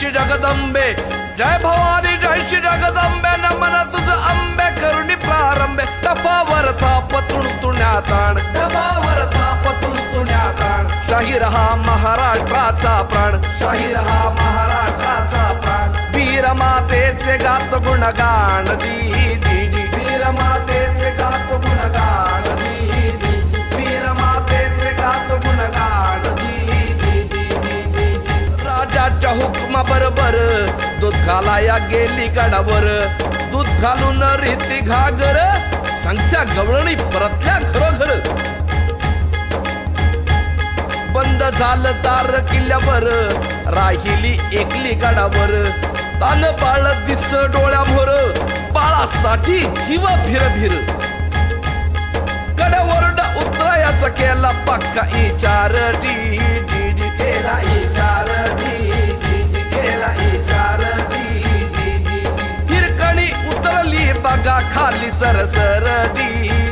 श्री जगदंबे। जय भवानी जय श्री जगदंबे। नमन तुझ अंबे करुणी प्रारंभे। टपावर थाप तुणतुण्या ताण। टपावर थाप तुणतुण्या ताण। शाहीर हा महाराष्ट्राचा प्राण। शाहीर हा महाराष्ट्राचा प्राण। वीर मातेचे गात गुणगान गाण दी। राजाच्या बरोबर दूध घालाया गेली गाडावर. दूध घालून रीती घागर. संख्या गवळणी परतल्या खरोखर. बंद झालं दार किल्ल्यावर. राहिली एकली गाडावर. तान बाळ दिस डोळ्याभोर. बाळासाठी जीव भिर भिर बघा खाली सरसरडी.